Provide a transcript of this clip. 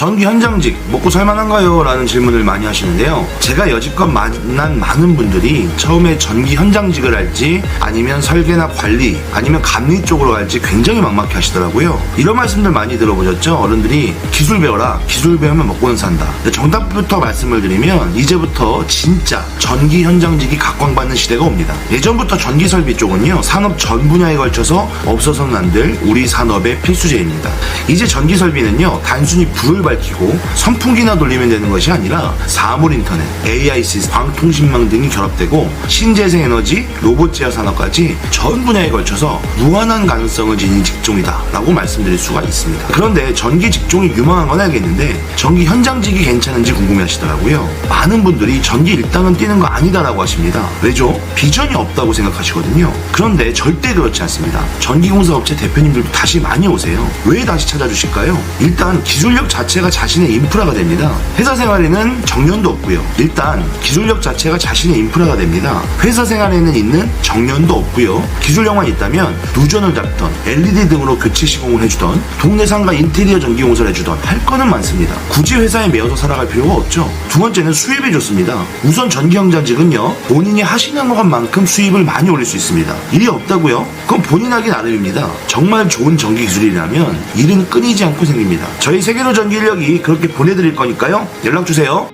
전기 현장직 먹고 살만한가요? 라는 질문을 많이 하시는데요. 제가 여지껏 만난 많은 분들이 처음에 전기 현장직을 할지 아니면 설계나 관리 아니면 감리 쪽으로 갈지 굉장히 막막해 하시더라고요. 이런 말씀들 많이 들어보셨죠? 어른들이 기술 배워라. 기술 배우면 먹고는 산다. 정답부터 말씀을 드리면 이제부터 진짜 전기 현장직이 각광받는 시대가 옵니다. 예전부터 전기 설비 쪽은요 산업 전 분야에 걸쳐서 없어서는 안 될 우리 산업의 필수제입니다. 이제 전기 설비는요 단순히 불을 밝히고 선풍기나 돌리면 되는 것이 아니라 사물 인터넷, AI 시스템, 광통신망 등이 결합되고 신재생 에너지, 로봇 제어 산업까지 전 분야에 걸쳐서 무한한 가능성을 지닌 직종이다라고 말씀드릴 수가 있습니다. 그런데 전기 직종이 유망한 건 알겠는데 전기 현장직이 괜찮은지 궁금해하시더라고요. 많은 분들이 전기 일당은 뛰는 거 아니다라고 하십니다. 왜죠? 비전이 없다고 생각하시거든요. 그런데 절대 그렇지 않습니다. 전기공사 업체 대표님들도 다시 많이 오세요. 왜 다시 찾아주실까요? 일단 기술력 자체 가 자신의 인프라가 됩니다. 회사 생활에는 정년도 없고요. 일단 기술력 자체가 자신의 인프라가 됩니다. 회사 생활에는 있는 정년도 없고요. 기술력만 있다면 누전을 잡던 LED 등으로 교체 시공을 해주던 동네 상가 인테리어 전기 공사를 해주던 할 거는 많습니다. 굳이 회사에 매여서 살아갈 필요가 없죠. 두 번째는 수입이 좋습니다. 우선 전기 현장직은요 본인이 하시는 것만큼 수입을 많이 올릴 수 있습니다. 일이 없다고요? 그건 본인 하기 나름입니다. 정말 좋은 전기 기술이라면 일은 끊이지 않고 생깁니다. 저희 세계로 전기 인력이 그렇게 보내드릴 거니까요. 연락 주세요.